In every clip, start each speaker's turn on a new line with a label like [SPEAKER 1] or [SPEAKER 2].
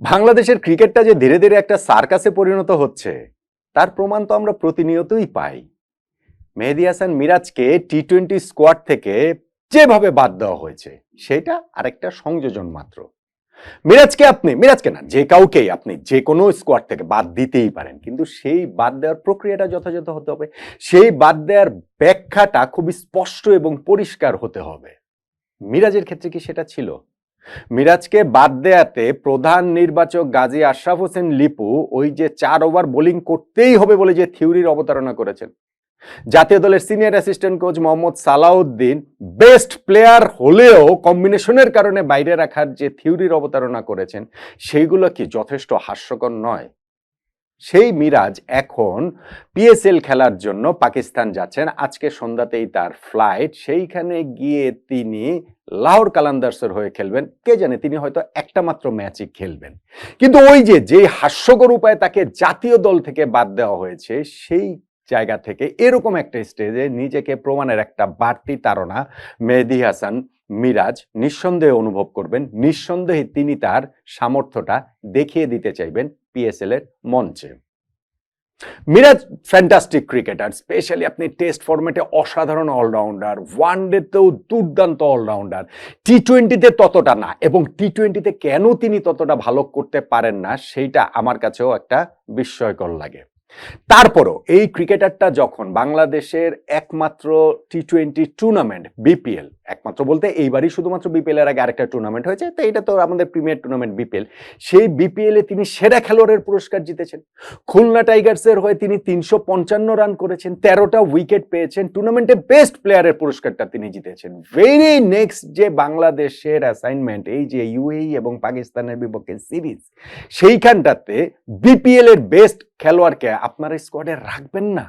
[SPEAKER 1] বাংলাদেশের ক্রিকেটটা যে ধীরে ধীরে একটা সার্কাসে পরিণত হচ্ছে, তার প্রমাণ তো আমরা প্রতিনিয়তই পাই। মেহেদি হাসান মিরাজকে টি টোয়েন্টি স্কোয়াড থেকে যেভাবে বাদ দেওয়া হয়েছে, সেটা আরেকটা সংযোজন মাত্র। মিরাজকে আপনি, মিরাজকে না, যে কাউকেই আপনি যে কোনো স্কোয়াড থেকে বাদ দিতেই পারেন, কিন্তু সেই বাদ দেওয়ার প্রক্রিয়াটা যথাযথ হতে হবে। সেই বাদ দেওয়ার ব্যাখ্যাটা খুবই স্পষ্ট এবং পরিষ্কার হতে হবে। মিরাজের ক্ষেত্রে কি সেটা ছিল? মিরাজকে বাদ দেয়াতে প্রধান নির্বাচক গাজী আশরাফ হোসেন লিপু ওই যে চার ওভার বোলিং করতেই হবে বলে যে থিওরির অবতারণা করেছেন। জাতীয় দলের senior assistant coach Mohammad Salauddin best player হলেও কম্বিনেশনের কারণে বাইরে রাখার যে থিওরির অবতারণা করেছেন, সেইগুলো কি যথেষ্ট হাস্যকর নয়? সেই মিরাজ এখন পিএসএল খেলার জন্য পাকিস্তান যাচ্ছেন। আজকে সন্ধ্যাতেই তার ফ্লাইট সেইখানে গিয়ে তিনি লাহোর কালান্দার্সের হয়ে খেলবেন। কে জানে, তিনি হয়তো একটা মাত্র ম্যাচই খেলবেন। কিন্তু ওই যে যে হাস্যকর উপায়ে তাকে জাতীয় দল থেকে বাদ দেওয়া হয়েছে, সেই জায়গা থেকে এরকম একটা স্টেজে নিজেকে প্রমাণের একটা বাড়তি তারা মেহেদি হাসান মিরাজ নিঃসন্দেহে অনুভব করবেন, নিঃসন্দেহে তিনি তার সামর্থ্যটা দেখিয়ে দিতে চাইবেন পিএসএল এর মঞ্চে। মিরাজ ফ্যান্টাস্টিক ক্রিকেটার স্পেশালি আপনি টেস্ট ফরম্যাটে অসাধারণ অলরাউন্ডার ওয়ান ডেতেও দুর্দান্ত অলরাউন্ডার টি টোয়েন্টিতে ততটা না, এবং টি টোয়েন্টিতে কেন তিনি ততটা ভালো করতে পারেন না, সেইটা আমার কাছেও একটা বিস্ময়কর লাগে। তারপরও এই ক্রিকেটারটা যখন বাংলাদেশের একমাত্র টি টোয়েন্টি টুর্নামেন্ট বিপিএল একমাত্র বলতে এইবারই শুধুমাত্র বিপিএল এর আগে আরেকটা টুর্নামেন্ট হয়েছে, তো এটা তো আমাদের প্রিমিয়ার টুর্নামেন্ট বিপিএল সেই বিপিএল এ তিনি সেরা খেলোয়াড়ের পুরস্কার জিতেছেন। খুলনা টাইগার্সের হয়ে তিনি তিনশো পঞ্চান্ন রান করেছেন, তেরোটা উইকেট পেয়েছেন টুর্নামেন্টে বেস্ট প্লেয়ারের পুরস্কারটা তিনি জিতেছেন। ভেরি নেক্সট যে বাংলাদেশের অ্যাসাইনমেন্ট এই যে ইউএই এবং পাকিস্তানের বিপক্ষে সিরিজ সেইখানটাতে বিপিএল এর বেস্ট খেলোয়াড়কে আপনার স্কোয়াডে রাখবেন না।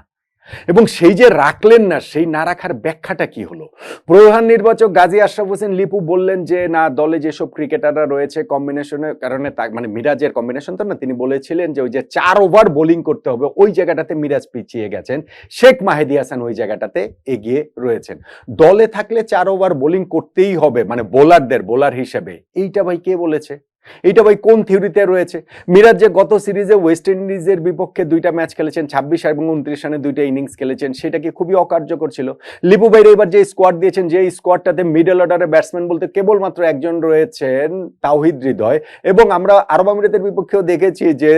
[SPEAKER 1] এবং সেই যে রাখলেন না, সেই না রাখার ব্যাখ্যাটা কি হলো? প্রধান নির্বাচক গাজী আশরাফ হোসেন লিপু বললেন যে, না, দলে যেসব ক্রিকেটাররা রয়েছে কম্বিনেশনের কারণে মানে মিরাজের কম্বিনেশন তো না, তিনি বলেছিলেন যে, ওই যে চার ওভার বোলিং করতে হবে, ওই জায়গাটাতে মিরাজ পিছিয়ে গেছেন। শেখ মাহেদি হাসান ওই জায়গাটাতে এগিয়ে রয়েছেন। দলে থাকলে চার ওভার বোলিং করতেই হবে মানে বোলারদের বোলার হিসেবে। এইটা ভাই কে বলেছে? এইটা ভাই কোন থিওরিতে রয়েছে? মিরাজ যে গত সিরিজে ওয়েস্ট ইন্ডিজের বিপক্ষে দুইটা ম্যাচ খেলেছেন, ছাব্বিশ এবং উনত্রিশ রানে দুইটা ইনিংস খেলেছেন, সেটা কি খুবই অকার্যকর ছিল? লিপু ভাইরে এবার যে স্কোয়াড দিয়েছেন, যে স্কোয়াডটাতে মিডল অর্ডারের ব্যাটসম্যান বলতে কেবলমাত্র একজন রয়েছেন তাওহিদ হৃদয় এবং আমরা আরব আমিরাতের বিপক্ষেও দেখেছি যে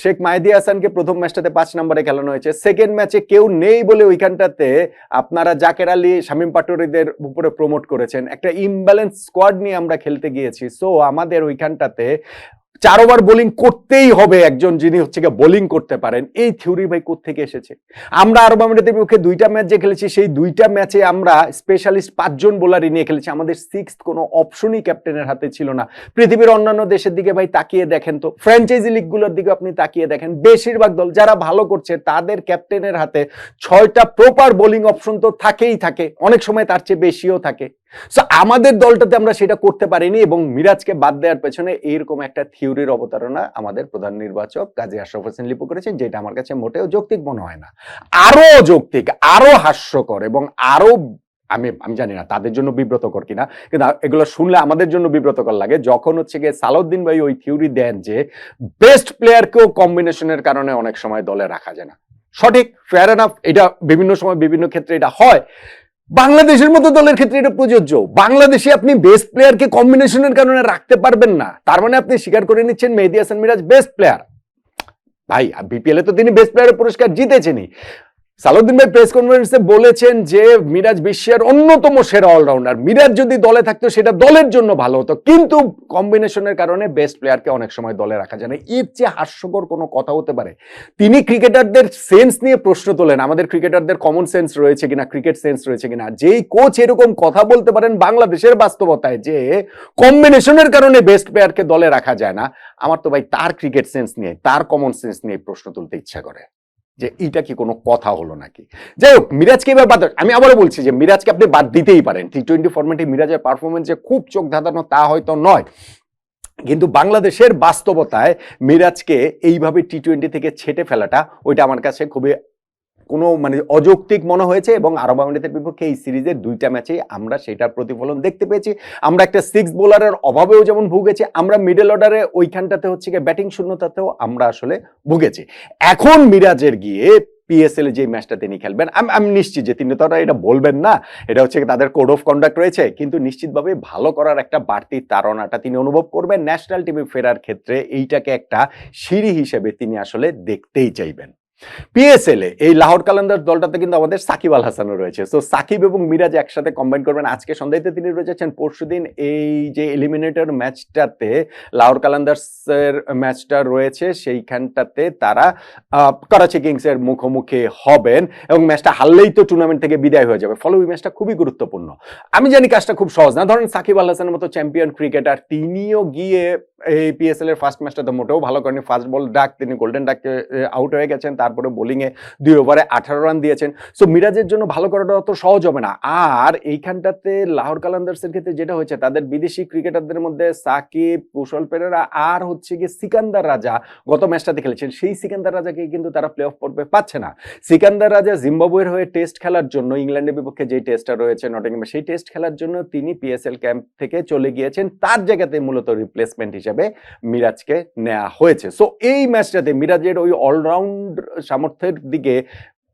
[SPEAKER 1] শেখ মাহেদি হাসানকে প্রথম ম্যাচটাতে পাঁচ নম্বরে খেলানো হয়েছে। সেকেন্ড ম্যাচে কেউ নেই বলে ওইখানটাতে আপনারা জাকের আলী, শামীম পাটোরিদের উপরে প্রমোট করেছেন। একটা ইমব্যালেন্স স্কোয়াড নিয়ে আমরা খেলতে গিয়েছি। সো আমাদের ওইখানটাতে চার ওভার বোলিং করতেই হবে একজন যিনি হচ্ছে গিয়ে বোলিং করতে পারেন। এই থিওরি ভাই থেকে এসেছে? আমরা আরব আমিরাতের বিপক্ষে দুইটা ম্যাচ যে খেলেছি, সেই দুইটা ম্যাচে আমরা স্পেশালিস্ট পাঁচজন বোলারই নিয়ে খেলেছি। আমাদের সিক্স কোনো অপশনই ক্যাপ্টেনের হাতে ছিল না। পৃথিবীর অন্যান্য দেশের দিকে ভাই তাকিয়ে দেখেন তো। ফ্র্যাঞ্চাইজি লিগগুলোর দিকে আপনি তাকিয়ে দেখেন। বেশিরভাগ দল যারা ভালো করছে, তাদের ক্যাপ্টেনের হাতে ছয়টা প্রপার বোলিং অপশন তো থাকেই থাকে। অনেক সময় তার চেয়ে বেশিও থাকে। সো আমাদের দলটাতে আমরা সেটা করতে পারিনি এবং মিরাজকে বাদ দেওয়ার পেছনে এইরকম একটা থিওরির অবতারণা আমাদের প্রধান নির্বাচক কাজী আশরাফ হোসেন লিপু করেছেন, যেটা আমার কাছে মোটেও যৌক্তিক মনে হয় না। আরও যৌক্তিক আরও হাস্যকর এবং আরও আমি আমি জানি না তাদের জন্য বিব্রতকর কিনা, কিন্তু এগুলো শুনলে আমাদের জন্য বিব্রতকর লাগে। যখন হচ্ছে গিয়ে সালাউদ্দিন ভাই ওই থিওরি দেন যে বেস্ট প্লেয়ারকেও কম্বিনেশনের কারণে অনেক সময় দলে রাখা যায় না। সঠিক ফেয়ার এনাফ এটা বিভিন্ন সময় বিভিন্ন ক্ষেত্রে এটা হয়। বাংলাদেশের মতো দলের ক্ষেত্রে এটা প্রযোজ্য। বাংলাদেশে আপনি বেস্ট প্লেয়ারকে কম্বিনেশনের কারণে রাখতে পারবেন না। তার মানে আপনি স্বীকার করে নিচ্ছেন মেহেদি হাসান মিরাজ বেস্ট প্লেয়ার ভাই বিপিএল এ তো তিনি বেস্ট প্লেয়ারের পুরস্কার জিতেছেনই। সালাউদ্দিন ভাই প্রেস কনফারেন্সে বলেছেন যে মিরাজ বিশ্বের অন্যতম সেরা অলরাউন্ডার মিরাজ যদি দলে থাকতো, সেটা দলের জন্য ভালো হতো। কিন্তু কম্বিনেশনের কারণে বেস্ট প্লেয়ারকে অনেক সময় দলে রাখা যায় না। এর চেয়ে হাস্যকর কোনো কথা হতে পারে? তিনি ক্রিকেটারদের সেন্স নিয়ে প্রশ্ন তোলেন। আমাদের ক্রিকেটারদের কমন সেন্স রয়েছে কিনা ক্রিকেট সেন্স রয়েছে কিনা? যেই কোচ এরকম কথা বলতে পারেন বাংলাদেশের বাস্তবতায় যে কম্বিনেশনের কারণে বেস্ট প্লেয়ারকে দলে রাখা যায় না, আমার তো ভাই তার ক্রিকেট সেন্স নিয়ে, তার কমন সেন্স নিয়ে প্রশ্ন তুলতে ইচ্ছা করে। যে এইটা কি কোনো কথা হলো নাকি? যাই হোক, মিরাজকে এবার বাদ আমি আবারও বলছি যে মিরাজকে আপনি বাদ দিতেই পারেন। টি টোয়েন্টি ফর্মেটে মিরাজের পারফরমেন্স যে খুব চোখ ধাঁধানো তা হয়তো নয়। কিন্তু বাংলাদেশের বাস্তবতায় মিরাজকে এইভাবে টি টোয়েন্টি থেকে ছেটে ফেলাটা ওইটা আমার কাছে খুবই কোনো মানে অযৌক্তিক মনে হয়েছে এবং আরব আমিরাতের বিপক্ষে এই সিরিজের দুইটা ম্যাচে আমরা সেটার প্রতিফলন দেখতে পেয়েছি। আমরা একটা সিক্স বোলারের অভাবেও যেমন ভুগেছি, আমরা মিডল অর্ডারে ওইখানটাতে হচ্ছে গিয়ে ব্যাটিং শূন্যতাতেও আমরা আসলে ভুগেছি। এখন মিরাজের গিয়ে পিএসএল যে ম্যাচটা তিনি খেলবেন, আমি আমি, নিশ্চিত যে তিনি তো আর এটা বলবেন না, এটা হচ্ছে তাদের কোড অফ কন্ডাক্ট রয়েছে, কিন্তু নিশ্চিতভাবে ভালো করার একটা বাড়তি তাড়নাটা তিনি অনুভব করবেন। ন্যাশনাল টিমে ফেরার ক্ষেত্রে এইটাকে একটা সিঁড়ি হিসেবে তিনি আসলে দেখতেই চাইবেন। পিএসএল এ, এই লাহোর কালান্দার দলটাতে কিন্তু আমাদের সাকিব আল হাসানও রয়েছে। সো সাকিব এবং মিরাজ একসাথে কম্বাইন করবেন। আজকে সন্ধ্যাতে তিনি রয়েছেন, পরশুদিন এই যে এলিমিনেটর ম্যাচটাতে লাহোর কালান্দার্সের ম্যাচটা রয়েছে, সেইখানটাতে তারা করাচি কিংসের মুখোমুখি হবেন এবং ম্যাচটা হারলেই তো টুর্নামেন্ট থেকে বিদায় হয়ে যাবে। ফলে ওই ম্যাচটা খুবই গুরুত্বপূর্ণ। আমি জানি কাজটা খুব সহজ না। ধরেন সাকিব আল হাসানের মতো চ্যাম্পিয়ন ক্রিকেটার তিনিও গিয়ে এই পিএসএল এর ফার্স্ট ম্যাচটা তো মোটেও ভালো করেনি ফার্স্ট বল ডাক তিনি গোল্ডেন ডাকে আউট হয়ে গেছেন। তারপরে বোলিংয়ে দুই ওভারে আঠারো রান দিয়েছেন। সো মিরাজের জন্য ভালো করাটা অত সহজ হবে না। আর এইখানটাতে লাহোর কালান্দার্সের ক্ষেত্রে যেটা হয়েছে, তাদের বিদেশি ক্রিকেটারদের মধ্যে সাকিব, কুশল পেরেরা আর হচ্ছে গিয়ে সিকান্দার রাজা গত ম্যাচটাতে খেলেছেন। সেই সিকান্দার রাজাকে কিন্তু তারা প্লে অফ পর্বে পাচ্ছে না। সিকান্দার রাজা জিম্বাবুয়ের হয়ে টেস্ট খেলার জন্য, ইংল্যান্ডের বিপক্ষে যে টেস্টটা রয়েছে নটিংহামে সেই টেস্ট খেলার জন্য তিনি পিএসএল ক্যাম্প থেকে চলে গিয়েছেন। তার জায়গাতে মূলত রিপ্লেসমেন্ট হিসেবে মিরাজকে নেওয়া হয়েছে। সো এই ম্যাচটাতে মিরাজের ওই অলরাউন্ড সামর্থ্যের দিকে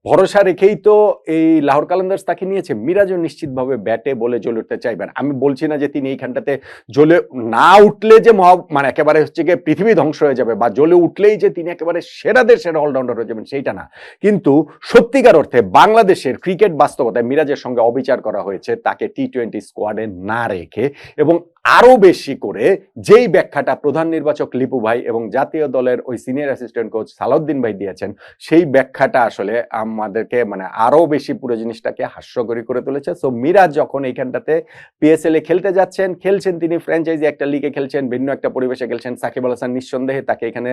[SPEAKER 1] ভরসা রেখেই তো এই লাহোর কালান্দার্স তাকে নিয়েছে। মিরাজও নিশ্চিতভাবে ব্যাটে বলে জ্বলে উঠতে চাইবেন। আমি বলছি না যে তিনি এইখানটাতে জ্বলে না উঠলে যে মহা মানে একেবারে হচ্ছে গিয়ে পৃথিবী ধ্বংস হয়ে যাবে বা জ্বলে উঠলেই যে তিনি একেবারে সেরাদের সেরা অলরাউন্ডার হয়ে যাবেন সেইটা না। কিন্তু সত্যিকার অর্থে বাংলাদেশের ক্রিকেট বাস্তবতায় মিরাজের সঙ্গে অবিচার করা হয়েছে। তাকে টি টোয়েন্টি স্কোয়াডে না রেখে এবং আরও বেশি করে যেই ব্যাখ্যাটা প্রধান নির্বাচক লিপু ভাই এবং জাতীয় দলের ওই সিনিয়র অ্যাসিস্ট্যান্ট কোচ সালাউদ্দিন ভাই দিয়েছেন, সেই ব্যাখ্যাটা আসলে আমাদেরকে মানে আরও বেশি পুরো জিনিসটাকে হাস্যকরী করে তুলেছে। সো মিরাজ যখন এইখানটাতে পিএসএল এ খেলতে যাচ্ছেন, খেলছেন তিনি ফ্র্যাঞ্চাইজি একটা লিগে খেলছেন, ভিন্ন একটা পরিবেশে খেলছেন, সাকিব আল হাসান নিঃসন্দেহে তাকে এখানে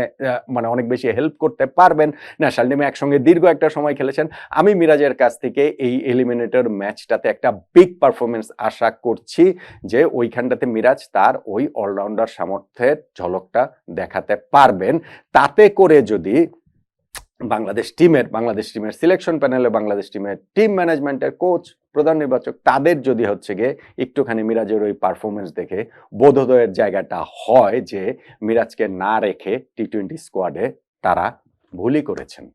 [SPEAKER 1] মানে অনেক বেশি হেল্প করতে পারবেন। ন্যাশনাল টিমে একসঙ্গে দীর্ঘ একটা সময় খেলেছেন। আমি মিরাজের কাছ থেকে এই এলিমিনেটর ম্যাচটাতে একটা বিগ পারফরমেন্স আশা করছি যে ওইখানটাতে মিরাজ তার ওই অলরাউন্ডার সামর্থ্যের ঝলকটা দেখাতে পারবেন। তাতে করে যদি বাংলাদেশ টিমের বাংলাদেশ টিমের সিলেকশন প্যানেলে বাংলাদেশ টিমের টিম ম্যানেজমেন্টের কোচ প্রধান নির্বাচক, তাদের যদি হচ্ছে গিয়ে একটুখানি মিরাজের ওই পারফরমেন্স দেখে বোধোদয়ের জায়গাটা হয় যে মিরাজকে না রেখে টি টোয়েন্টি স্কোয়াডে তারা ভুলই করেছেন।